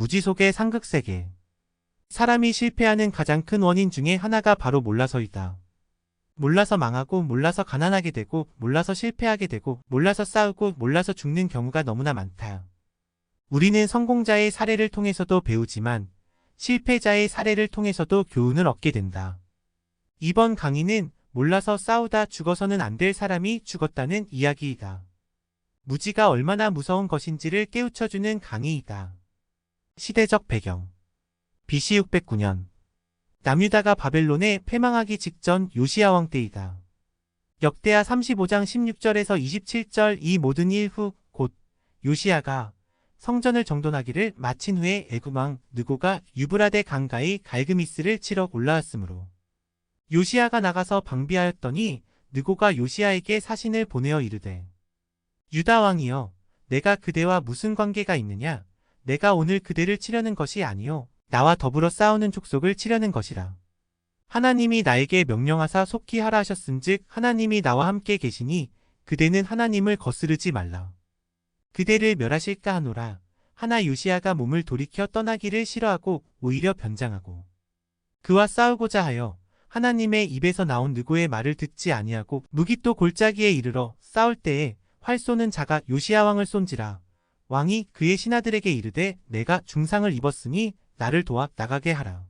무지 속의 상극세계. 사람이 실패하는 가장 큰 원인 중에 하나가 바로 몰라서이다. 몰라서 망하고, 몰라서 가난하게 되고, 몰라서 실패하게 되고, 몰라서 싸우고, 몰라서 죽는 경우가 너무나 많다. 우리는 성공자의 사례를 통해서도 배우지만, 실패자의 사례를 통해서도 교훈을 얻게 된다. 이번 강의는 몰라서 싸우다 죽어서는 안 될 사람이 죽었다는 이야기이다. 무지가 얼마나 무서운 것인지를 깨우쳐주는 강의이다. 시대적 배경. BC 609년. 남유다가 바벨론에 패망하기 직전 요시야 왕 때이다. 역대하 35장 16절에서 27절 이 모든 일 후 곧 요시야가 성전을 정돈하기를 마친 후에 애구망 느고가 유브라데 강가의 갈그미스를 치러 올라왔으므로 요시야가 나가서 방비하였더니 느고가 요시야에게 사신을 보내어 이르되 유다 왕이여 내가 그대와 무슨 관계가 있느냐 내가 오늘 그대를 치려는 것이 아니요. 나와 더불어 싸우는 족속을 치려는 것이라. 하나님이 나에게 명령하사 속히 하라 하셨은즉 하나님이 나와 함께 계시니 그대는 하나님을 거스르지 말라. 그대를 멸하실까 하노라. 하나 요시야가 몸을 돌이켜 떠나기를 싫어하고 오히려 변장하고 그와 싸우고자 하여 하나님의 입에서 나온 느고의 말을 듣지 아니하고 무기 또 골짜기에 이르러 싸울 때에 활 쏘는 자가 요시야 왕을 쏜지라 왕이 그의 신하들에게 이르되 내가 중상을 입었으니 나를 도와 나가게 하라.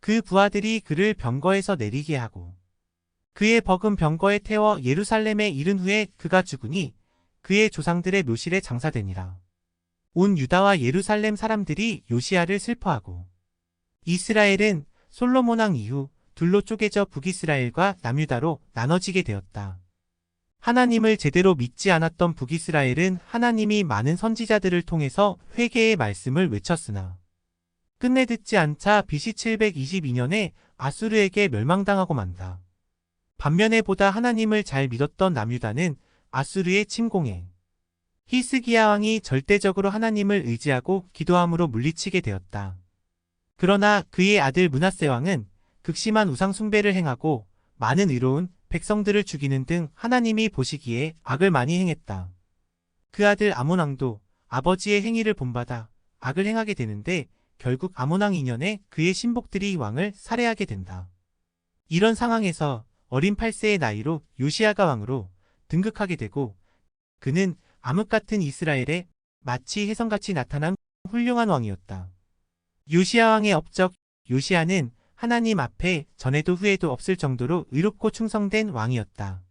그 부하들이 그를 병거에서 내리게 하고 그의 버금 병거에 태워 예루살렘에 이른 후에 그가 죽으니 그의 조상들의 묘실에 장사되니라. 온 유다와 예루살렘 사람들이 요시야를 슬퍼하고 이스라엘은 솔로몬 왕 이후 둘로 쪼개져 북이스라엘과 남유다로 나눠지게 되었다. 하나님을 제대로 믿지 않았던 북이스라엘은 하나님이 많은 선지자들을 통해서 회개의 말씀을 외쳤으나 끝내 듣지 않자 BC 722년에 아수르에게 멸망당하고 만다. 반면에 보다 하나님을 잘 믿었던 남유다는 아수르의 침공에 히스기야 왕이 절대적으로 하나님을 의지하고 기도함으로 물리치게 되었다. 그러나 그의 아들 문하세 왕은 극심한 우상 숭배를 행하고 많은 의로운 백성들을 죽이는 등 하나님이 보시기에 악을 많이 행했다. 그 아들 아몬왕도 아버지의 행위를 본받아 악을 행하게 되는데 결국 아몬왕 2년에 그의 신복들이 왕을 살해하게 된다. 이런 상황에서 어린 8세의 나이로 요시아가 왕으로 등극하게 되고 그는 암흑 같은 이스라엘에 마치 혜성같이 나타난 훌륭한 왕이었다. 요시아 왕의 업적 요시아는 하나님 앞에 전에도 후에도 없을 정도로 의롭고 충성된 왕이었다.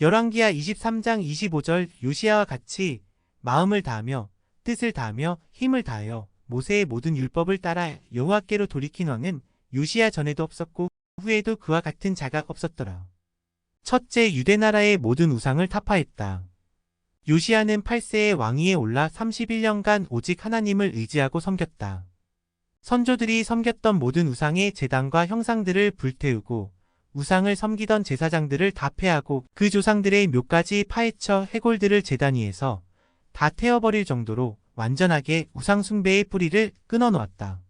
열왕기하 23장 25절 요시아와 같이 마음을 다하며 뜻을 다하며 힘을 다하여 모세의 모든 율법을 따라 여호와께로 돌이킨 왕은 요시아 전에도 없었고 후에도 그와 같은 자가 없었더라. 첫째 유대 나라의 모든 우상을 타파했다. 요시아는 8세의 왕위에 올라 31년간 오직 하나님을 의지하고 섬겼다. 선조들이 섬겼던 모든 우상의 제단과 형상들을 불태우고 우상을 섬기던 제사장들을 다 패하고 그 조상들의 묘까지 파헤쳐 해골들을 제단 위에서 다 태워버릴 정도로 완전하게 우상숭배의 뿌리를 끊어놓았다.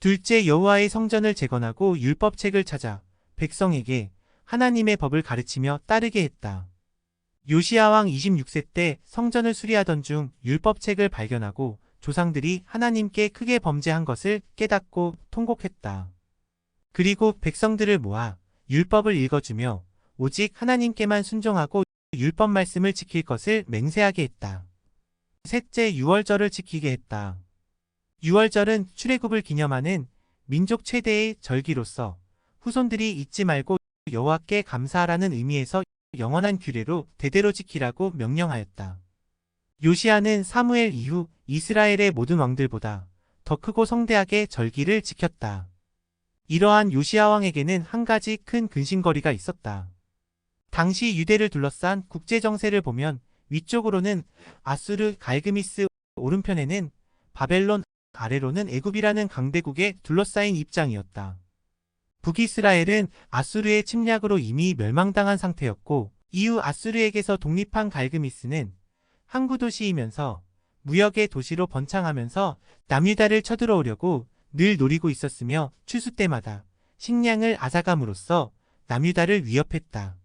둘째 여호와의 성전을 재건하고 율법책을 찾아 백성에게 하나님의 법을 가르치며 따르게 했다. 요시아 왕 26세 때 성전을 수리하던 중 율법책을 발견하고 조상들이 하나님께 크게 범죄한 것을 깨닫고 통곡했다. 그리고 백성들을 모아 율법을 읽어주며 오직 하나님께만 순종하고 율법 말씀을 지킬 것을 맹세하게 했다. 셋째 유월절을 지키게 했다. 유월절은 출애굽을 기념하는 민족 최대의 절기로서 후손들이 잊지 말고 여호와께 감사하라는 의미에서 영원한 규례로 대대로 지키라고 명령하였다. 요시아는 사무엘 이후 이스라엘의 모든 왕들보다 더 크고 성대하게 절기를 지켰다. 이러한 요시아 왕에게는 한 가지 큰 근심거리가 있었다. 당시 유대를 둘러싼 국제 정세를 보면 위쪽으로는 아수르 갈그미스 오른편에는 바벨론 아래로는 애굽이라는 강대국에 둘러싸인 입장이었다. 북이스라엘은 아수르의 침략으로 이미 멸망당한 상태였고 이후 아수르에게서 독립한 갈그미스는 항구 도시이면서 무역의 도시로 번창하면서 남유다를 쳐들어오려고 늘 노리고 있었으며 추수 때마다 식량을 앗아감으로써 남유다를 위협했다.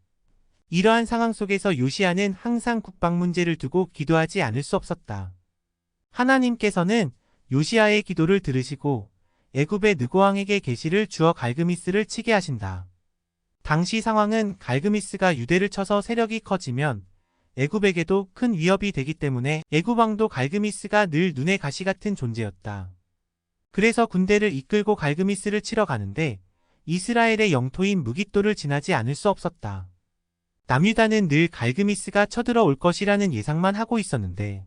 이러한 상황 속에서 요시아는 항상 국방 문제를 두고 기도하지 않을 수 없었다. 하나님께서는 요시아의 기도를 들으시고 애굽의 느고왕에게 계시를 주어 갈그미스를 치게 하신다. 당시 상황은 갈그미스가 유대를 쳐서 세력이 커지면 애굽에게도 큰 위협이 되기 때문에 애굽 왕도 갈그미스가 늘 눈에 가시 같은 존재였다. 그래서 군대를 이끌고 갈그미스를 치러 가는데 이스라엘의 영토인 무깃도를 지나지 않을 수 없었다. 남유다는 늘 갈그미스가 쳐들어 올 것이라는 예상만 하고 있었는데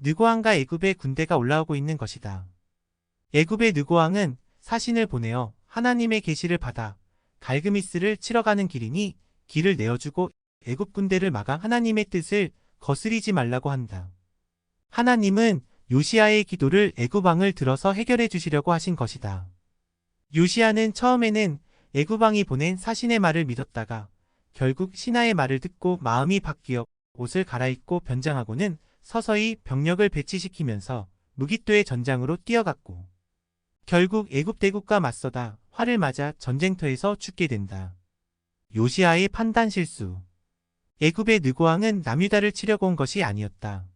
느고왕과 애굽의 군대가 올라오고 있는 것이다. 애굽의 느고왕은 사신을 보내어 하나님의 계시를 받아 갈그미스를 치러 가는 길이니 길을 내어주고 애굽 군대를 막아 하나님의 뜻을 거스리지 말라고 한다. 하나님은 요시아의 기도를 애굽 왕을 들어서 해결해 주시려고 하신 것이다. 요시아는 처음에는 애굽 왕이 보낸 사신의 말을 믿었다가 결국 신하의 말을 듣고 마음이 바뀌어 옷을 갈아입고 변장하고는 서서히 병력을 배치시키면서 무기토의 전장으로 뛰어갔고 결국 애굽 대국과 맞서다 활을 맞아 전쟁터에서 죽게 된다. 요시아의 판단 실수 애굽의 느고왕은 남유다를 치려고 온 것이 아니었다.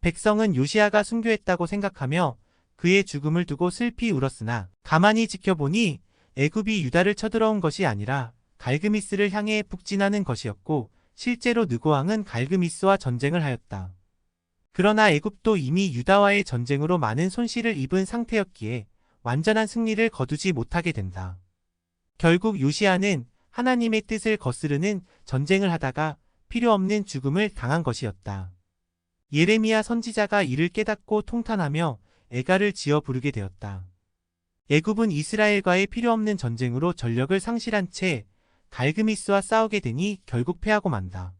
백성은 요시아가 순교했다고 생각하며 그의 죽음을 두고 슬피 울었으나 가만히 지켜보니 애굽이 유다를 쳐들어온 것이 아니라 갈그미스를 향해 북진하는 것이었고 실제로 느고왕은 갈그미스와 전쟁을 하였다. 그러나 애굽도 이미 유다와의 전쟁으로 많은 손실을 입은 상태였기에 완전한 승리를 거두지 못하게 된다. 결국 요시아는 하나님의 뜻을 거스르는 전쟁을 하다가 필요 없는 죽음을 당한 것이었다. 예레미야 선지자가 이를 깨닫고 통탄하며 애가를 지어 부르게 되었다. 애굽은 이스라엘과의 필요 없는 전쟁으로 전력을 상실한 채 갈그미스와 싸우게 되니 결국 패하고 만다.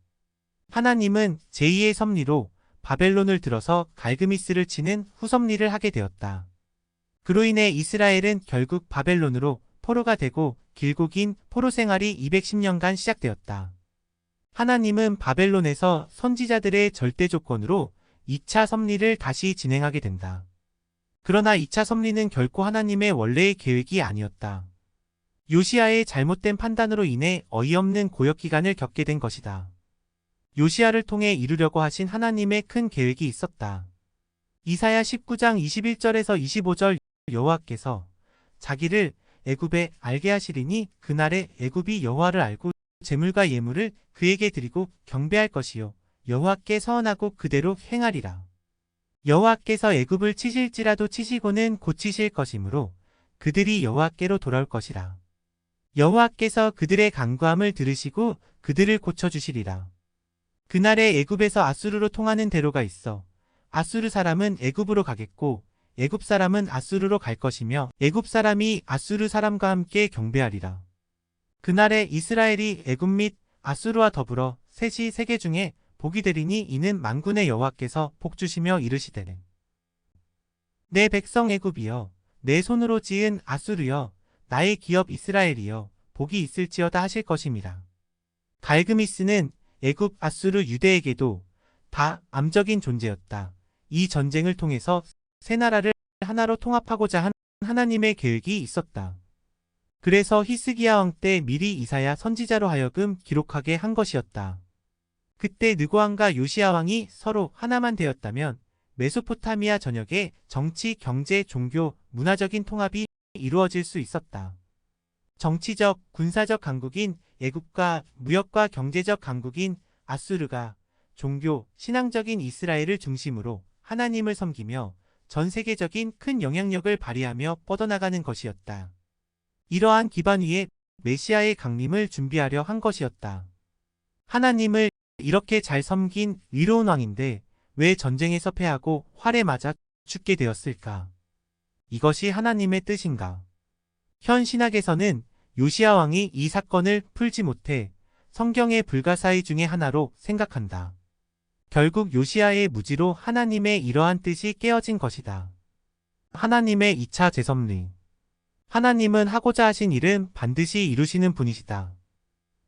하나님은 제2의 섭리로 바벨론을 들어서 갈그미스를 치는 후섭리를 하게 되었다. 그로 인해 이스라엘은 결국 바벨론으로 포로가 되고 길고 긴 포로 생활이 210년간 시작되었다. 하나님은 바벨론에서 선지자들의 절대 조건으로 2차 섭리를 다시 진행하게 된다. 그러나 2차 섭리는 결코 하나님의 원래의 계획이 아니었다. 요시아의 잘못된 판단으로 인해 어이없는 고역 기간을 겪게 된 것이다. 요시아를 통해 이루려고 하신 하나님의 큰 계획이 있었다. 이사야 19장 21절에서 25절 여호와께서 자기를 애굽에 알게 하시리니 그날에 애굽이 여호와를 알고 재물과 예물을 그에게 드리고 경배할 것이요 여호와께 서원하고 그대로 행하리라. 여호와께서 애굽을 치실지라도 치시고는 고치실 것이므로 그들이 여호와께로 돌아올 것이라. 여호와께서 그들의 간구함을 들으시고 그들을 고쳐 주시리라. 그날에 애굽에서 아수르로 통하는 대로가 있어 아수르 사람은 애굽으로 가겠고 애굽 사람은 아수르로 갈 것이며 애굽 사람이 아수르 사람과 함께 경배하리라. 그날에 이스라엘이 애굽 및 아수르와 더불어 셋이 세계 중에 복이 되리니 이는 만군의 여호와께서 복 주시며 이르시되네. 내 백성 애굽이여 내 손으로 지은 아수르여 나의 기업 이스라엘이여 복이 있을지어다 하실 것임이라. 갈그미스는 애굽 아수르 유대에게도 다 암적인 존재였다. 이 전쟁을 통해서 세 나라를 하나로 통합하고자 한 하나님의 계획이 있었다. 그래서 히스기야 왕 때 미리 이사야 선지자로 하여금 기록하게 한 것이었다. 그때 느고왕과 요시야 왕이 서로 하나만 되었다면 메소포타미아 전역에 정치, 경제, 종교, 문화적인 통합이 이루어질 수 있었다. 정치적, 군사적 강국인 애굽과 무역과 경제적 강국인 아수르가 종교, 신앙적인 이스라엘을 중심으로 하나님을 섬기며 전 세계적인 큰 영향력을 발휘하며 뻗어나가는 것이었다. 이러한 기반 위에 메시아의 강림을 준비하려 한 것이었다. 하나님을 이렇게 잘 섬긴 위로운 왕인데 왜 전쟁에서 패하고 활에 맞아 죽게 되었을까? 이것이 하나님의 뜻인가? 현 신학에서는 요시아 왕이 이 사건을 풀지 못해 성경의 불가사의 중의 하나로 생각한다. 결국 요시아의 무지로 하나님의 이러한 뜻이 깨어진 것이다. 하나님의 2차 재섭리 하나님은 하고자 하신 일은 반드시 이루시는 분이시다.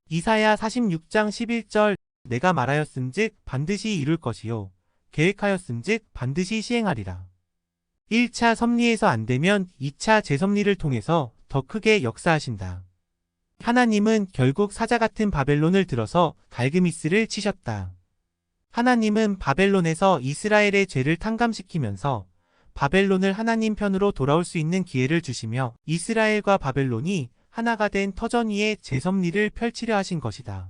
이사야 46장 11절 내가 말하였은즉 반드시 이룰 것이요 계획하였은즉 반드시 시행하리라. 1차 섭리에서 안 되면 2차 재섭리를 통해서 더 크게 역사하신다. 하나님은 결국 사자 같은 바벨론을 들어서 갈그미스를 치셨다. 하나님은 바벨론에서 이스라엘의 죄를 탕감시키면서 바벨론을 하나님 편으로 돌아올 수 있는 기회를 주시며 이스라엘과 바벨론이 하나가 된 터전 위에 제섭리를 펼치려 하신 것이다.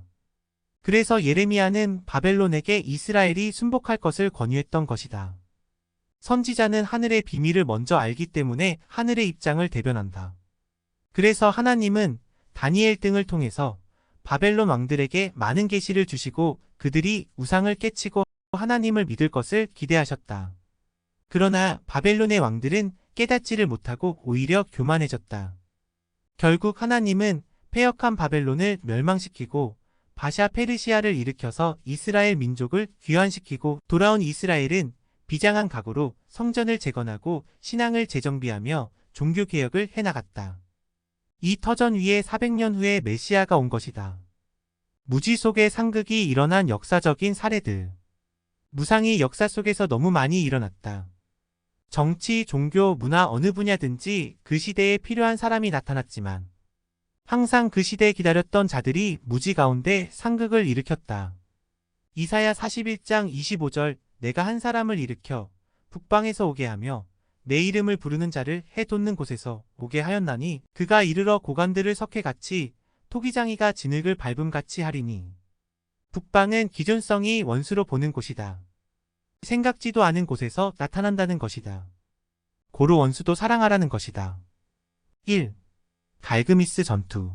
그래서 예레미야는 바벨론에게 이스라엘이 순복할 것을 권유했던 것이다. 선지자는 하늘의 비밀을 먼저 알기 때문에 하늘의 입장을 대변한다. 그래서 하나님은 다니엘 등을 통해서 바벨론 왕들에게 많은 계시를 주시고 그들이 우상을 깨치고 하나님을 믿을 것을 기대하셨다. 그러나 바벨론의 왕들은 깨닫지를 못하고 오히려 교만해졌다. 결국 하나님은 폐역한 바벨론을 멸망시키고 바샤 페르시아를 일으켜서 이스라엘 민족을 귀환시키고 돌아온 이스라엘은 비장한 각오로 성전을 재건하고 신앙을 재정비하며 종교개혁을 해나갔다. 이 터전 위에 400년 후에 메시아가 온 것이다. 무지 속의 상극이 일어난 역사적인 사례들. 무상이 역사 속에서 너무 많이 일어났다. 정치, 종교, 문화 어느 분야든지 그 시대에 필요한 사람이 나타났지만 항상 그 시대에 기다렸던 자들이 무지 가운데 상극을 일으켰다. 이사야 41장 25절 내가 한 사람을 일으켜 북방에서 오게 하며 내 이름을 부르는 자를 해 돋는 곳에서 오게 하였나니 그가 이르러 고관들을 석회같이 토기장이가 진흙을 밟음같이 하리니 북방은 기존성이 원수로 보는 곳이다. 생각지도 않은 곳에서 나타난다는 것이다. 고로 원수도 사랑하라는 것이다. 1. 갈그미스 전투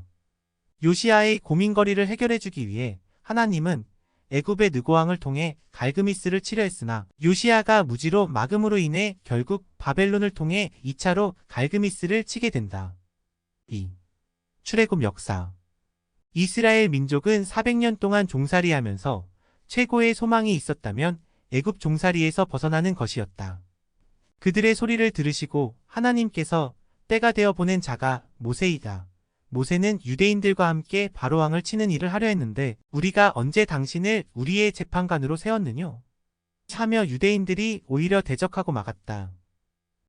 요시아의 고민거리를 해결해주기 위해 하나님은 애굽의 느고왕을 통해 갈그미스를 치려했으나 요시아가 무지로 막음으로 인해 결국 바벨론을 통해 2차로 갈그미스를 치게 된다. 2. 출애굽 역사 이스라엘 민족은 400년 동안 종살이하면서 최고의 소망이 있었다면 애굽 종살이에서 벗어나는 것이었다. 그들의 소리를 들으시고 하나님께서 때가 되어 보낸 자가 모세이다. 모세는 유대인들과 함께 바로왕을 치는 일을 하려 했는데 우리가 언제 당신을 우리의 재판관으로 세웠느뇨? 차며 유대인들이 오히려 대적하고 막았다.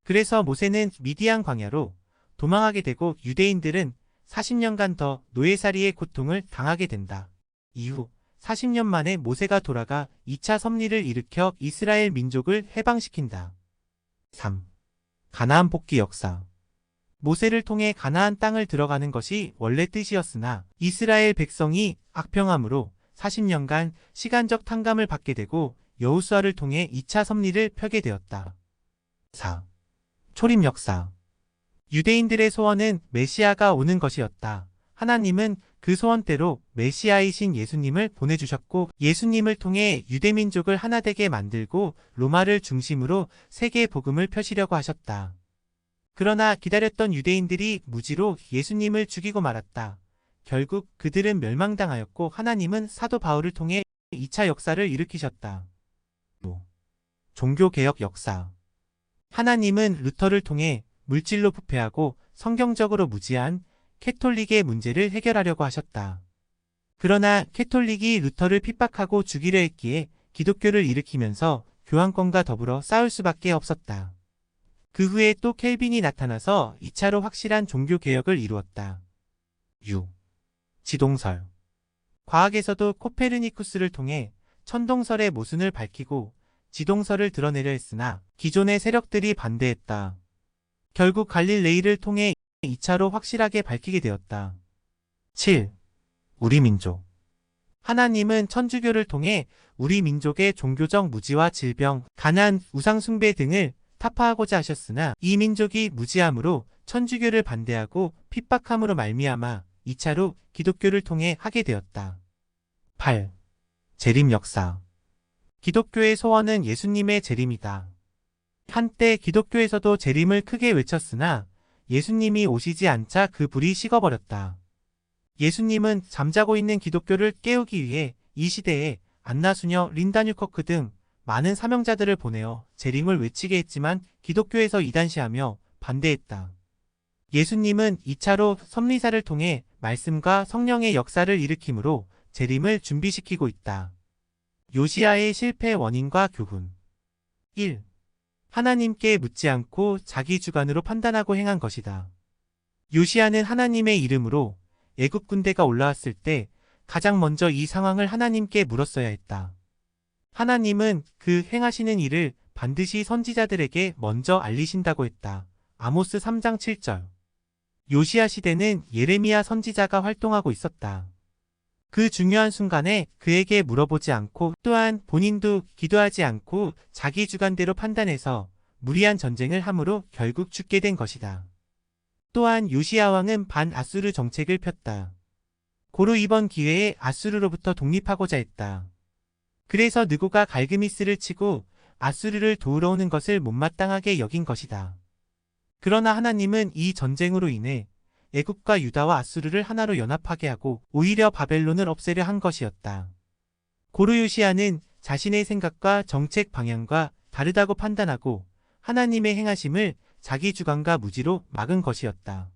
그래서 모세는 미디안 광야로 도망하게 되고 유대인들은 40년간 더 노예살이의 고통을 당하게 된다. 이후 40년 만에 모세가 돌아가 2차 섭리를 일으켜 이스라엘 민족을 해방시킨다. 3. 가나안 복귀 역사 모세를 통해 가나안 땅을 들어가는 것이 원래 뜻이었으나 이스라엘 백성이 악평함으로 40년간 시간적 탕감을 받게 되고 여우수아를 통해 2차 섭리를 펴게 되었다. 4. 초림 역사 유대인들의 소원은 메시아가 오는 것이었다. 하나님은 그 소원대로 메시아이신 예수님을 보내주셨고 예수님을 통해 유대민족을 하나 되게 만들고 로마를 중심으로 세계 복음을 펴시려고 하셨다. 그러나 기다렸던 유대인들이 무지로 예수님을 죽이고 말았다. 결국 그들은 멸망당하였고 하나님은 사도 바울을 통해 2차 역사를 일으키셨다. 종교개혁 역사 하나님은 루터를 통해 물질로 부패하고 성경적으로 무지한 캐톨릭의 문제를 해결하려고 하셨다. 그러나 캐톨릭이 루터를 핍박하고 죽이려 했기에 기독교를 일으키면서 교황권과 더불어 싸울 수밖에 없었다. 그 후에 또 켈빈이 나타나서 2차로 확실한 종교개혁을 이루었다. 6. 지동설 과학에서도 코페르니쿠스를 통해 천동설의 모순을 밝히고 지동설을 드러내려 했으나 기존의 세력들이 반대했다. 결국 갈릴레이를 통해 2차로 확실하게 밝히게 되었다. 7. 우리 민족 하나님은 천주교를 통해 우리 민족의 종교적 무지와 질병, 가난, 우상숭배 등을 타파하고자 하셨으나 이 민족이 무지함으로 천주교를 반대하고 핍박함으로 말미암아 2차로 기독교를 통해 하게 되었다. 8. 재림 역사 기독교의 소원은 예수님의 재림이다. 한때 기독교에서도 재림을 크게 외쳤으나 예수님이 오시지 않자 그 불이 식어버렸다. 예수님은 잠자고 있는 기독교를 깨우기 위해 이 시대에 안나수녀, 린다 뉴커크 등 많은 사명자들을 보내어 재림을 외치게 했지만 기독교에서 이단시하며 반대했다. 예수님은 2차로 섭리사를 통해 말씀과 성령의 역사를 일으키므로 재림을 준비시키고 있다. 요시아의 실패 원인과 교훈 1. 하나님께 묻지 않고 자기 주관으로 판단하고 행한 것이다. 요시아는 하나님의 이름으로 애굽 군대가 올라왔을 때 가장 먼저 이 상황을 하나님께 물었어야 했다. 하나님은 그 행하시는 일을 반드시 선지자들에게 먼저 알리신다고 했다. 아모스 3장 7절. 요시야 시대는 예레미야 선지자가 활동하고 있었다. 그 중요한 순간에 그에게 물어보지 않고 또한 본인도 기도하지 않고 자기 주관대로 판단해서 무리한 전쟁을 함으로 결국 죽게 된 것이다. 또한 요시야 왕은 반아수르 정책을 폈다. 고로 이번 기회에 아수르로부터 독립하고자 했다. 그래서 느고가 갈그미스를 치고 아수르를 도우러 오는 것을 못마땅하게 여긴 것이다. 그러나 하나님은 이 전쟁으로 인해 애국과 유다와 아수르를 하나로 연합하게 하고 오히려 바벨론을 없애려 한 것이었다. 고르요시아는 자신의 생각과 정책 방향과 다르다고 판단하고 하나님의 행하심을 자기 주관과 무지로 막은 것이었다.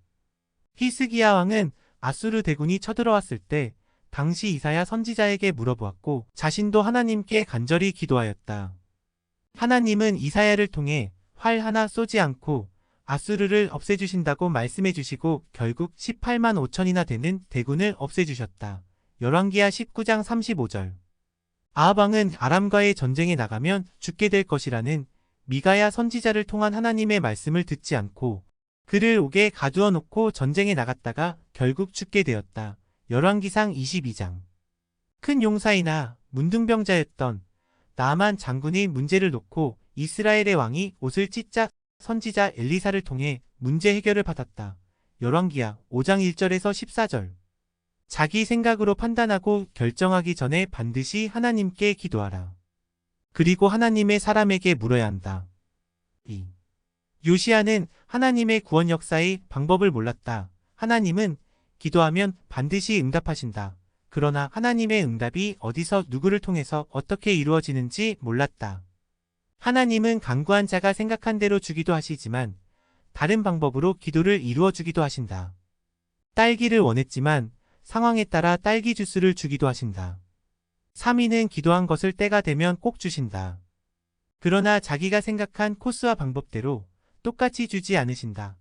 히스기야 왕은 아수르 대군이 쳐들어왔을 때 당시 이사야 선지자에게 물어보았고 자신도 하나님께 간절히 기도하였다. 하나님은 이사야를 통해 활 하나 쏘지 않고 아수르를 없애주신다고 말씀해 주시고 결국 18만 5천이나 되는 대군을 없애주셨다. 열왕기하 19장 35절 아합왕은 아람과의 전쟁에 나가면 죽게 될 것이라는 미가야 선지자를 통한 하나님의 말씀을 듣지 않고 그를 옥에 가두어 놓고 전쟁에 나갔다가 결국 죽게 되었다. 열왕기상 22장 큰 용사이나 문둥병자였던 나만 장군이 문제를 놓고 이스라엘의 왕이 옷을 찢자 선지자 엘리사를 통해 문제 해결을 받았다. 열왕기야 5장 1절에서 14절 자기 생각으로 판단하고 결정하기 전에 반드시 하나님께 기도하라. 그리고 하나님의 사람에게 물어야 한다. 2. 요시아는 하나님의 구원 역사의 방법을 몰랐다. 하나님은 기도하면 반드시 응답하신다. 그러나 하나님의 응답이 어디서 누구를 통해서 어떻게 이루어지는지 몰랐다. 하나님은 강구한 자가 생각한 대로 주기도 하시지만 다른 방법으로 기도를 이루어 주기도 하신다. 딸기를 원했지만 상황에 따라 딸기 주스를 주기도 하신다. 3위는 기도한 것을 때가 되면 꼭 주신다. 그러나 자기가 생각한 코스와 방법대로 똑같이 주지 않으신다.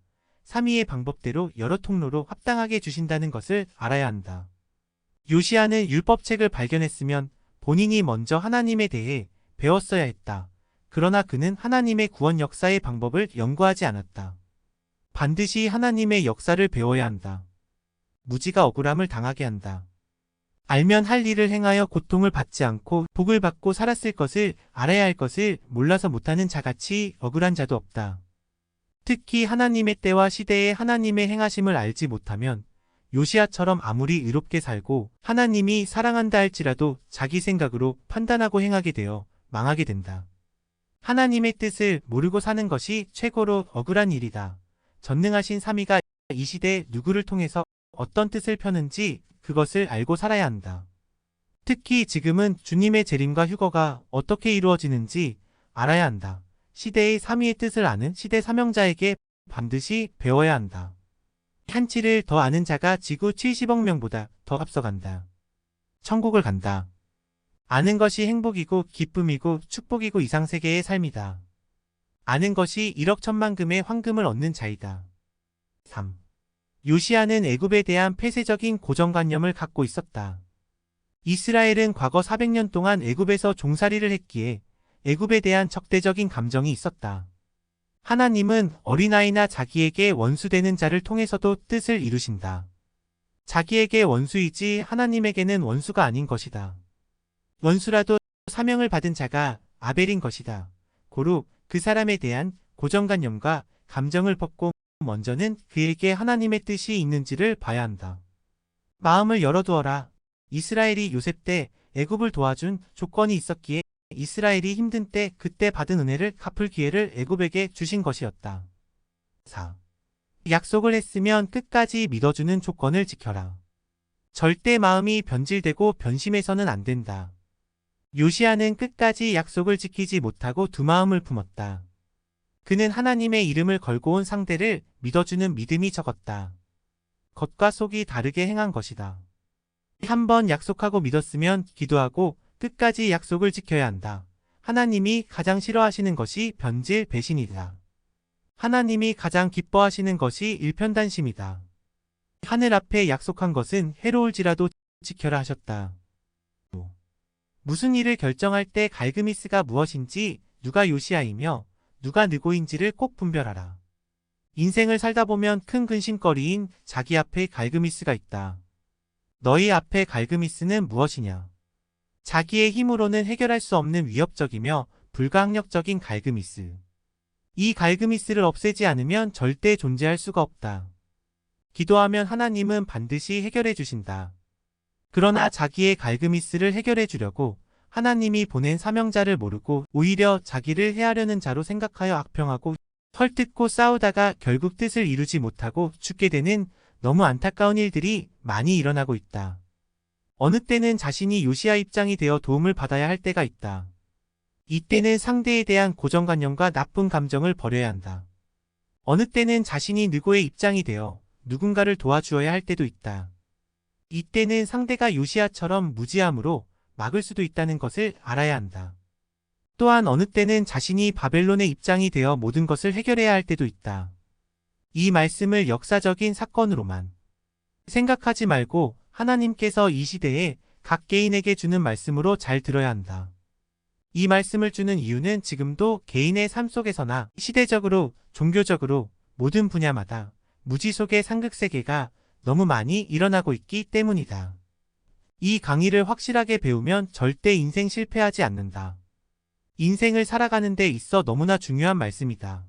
3위의 방법대로 여러 통로로 합당하게 주신다는 것을 알아야 한다. 요시아는 율법책을 발견했으면 본인이 먼저 하나님에 대해 배웠어야 했다. 그러나 그는 하나님의 구원 역사의 방법을 연구하지 않았다. 반드시 하나님의 역사를 배워야 한다. 무지가 억울함을 당하게 한다. 알면 할 일을 행하여 고통을 받지 않고 복을 받고 살았을 것을 알아야 할 것을 몰라서 못하는 자같이 억울한 자도 없다. 특히 하나님의 때와 시대에 하나님의 행하심을 알지 못하면 요시아처럼 아무리 의롭게 살고 하나님이 사랑한다 할지라도 자기 생각으로 판단하고 행하게 되어 망하게 된다. 하나님의 뜻을 모르고 사는 것이 최고로 억울한 일이다. 전능하신 삼위가 이 시대에 누구를 통해서 어떤 뜻을 펴는지 그것을 알고 살아야 한다. 특히 지금은 주님의 재림과 휴거가 어떻게 이루어지는지 알아야 한다. 시대의 삼위의 뜻을 아는 시대 사명자에게 반드시 배워야 한다. 한치를 더 아는 자가 지구 70억 명보다 더 앞서간다. 천국을 간다. 아는 것이 행복이고 기쁨이고 축복이고 이상세계의 삶이다. 아는 것이 1억 천만금의 황금을 얻는 자이다. 3. 요시아는 애굽에 대한 폐쇄적인 고정관념을 갖고 있었다. 이스라엘은 과거 400년 동안 애굽에서 종살이를 했기에 애굽에 대한 적대적인 감정이 있었다. 하나님은 어린아이나 자기에게 원수되는 자를 통해서도 뜻을 이루신다. 자기에게 원수이지 하나님에게는 원수가 아닌 것이다. 원수라도 사명을 받은 자가 아벨인 것이다. 고로 그 사람에 대한 고정관념과 감정을 벗고 먼저는 그에게 하나님의 뜻이 있는지를 봐야 한다. 마음을 열어두어라. 이스라엘이 요셉 때 애굽을 도와준 조건이 있었기에 이스라엘이 힘든 때 그때 받은 은혜를 갚을 기회를 애굽에게 주신 것이었다. 4. 약속을 했으면 끝까지 믿어주는 조건을 지켜라. 절대 마음이 변질되고 변심해서는 안 된다. 요시아는 끝까지 약속을 지키지 못하고 두 마음을 품었다. 그는 하나님의 이름을 걸고 온 상대를 믿어주는 믿음이 적었다. 겉과 속이 다르게 행한 것이다. 한 번 약속하고 믿었으면 기도하고 끝까지 약속을 지켜야 한다. 하나님이 가장 싫어하시는 것이 변질 배신이다. 하나님이 가장 기뻐하시는 것이 일편단심이다. 하늘 앞에 약속한 것은 해로울지라도 지켜라 하셨다. 무슨 일을 결정할 때 갈그미스가 무엇인지 누가 요시아이며 누가 느고인지를 꼭 분별하라. 인생을 살다 보면 큰 근심거리인 자기 앞에 갈그미스가 있다. 너희 앞에 갈그미스는 무엇이냐? 자기의 힘으로는 해결할 수 없는 위협적이며 불가항력적인 갈그미스. 이 갈그미스를 없애지 않으면 절대 존재할 수가 없다. 기도하면 하나님은 반드시 해결해 주신다. 그러나 자기의 갈그미스를 해결해 주려고 하나님이 보낸 사명자를 모르고 오히려 자기를 해하려는 자로 생각하여 악평하고 헐뜯고 싸우다가 결국 뜻을 이루지 못하고 죽게 되는 너무 안타까운 일들이 많이 일어나고 있다. 어느 때는 자신이 요시아 입장이 되어 도움을 받아야 할 때가 있다. 이때는 상대에 대한 고정관념과 나쁜 감정을 버려야 한다. 어느 때는 자신이 느고의 입장이 되어 누군가를 도와주어야 할 때도 있다. 이때는 상대가 요시아처럼 무지함으로 막을 수도 있다는 것을 알아야 한다. 또한 어느 때는 자신이 바벨론의 입장이 되어 모든 것을 해결해야 할 때도 있다. 이 말씀을 역사적인 사건으로만 생각하지 말고 하나님께서 이 시대에 각 개인에게 주는 말씀으로 잘 들어야 한다. 이 말씀을 주는 이유는 지금도 개인의 삶 속에서나 시대적으로, 종교적으로 모든 분야마다 무지 속의 상극세계가 너무 많이 일어나고 있기 때문이다. 이 강의를 확실하게 배우면 절대 인생 실패하지 않는다. 인생을 살아가는 데 있어 너무나 중요한 말씀이다.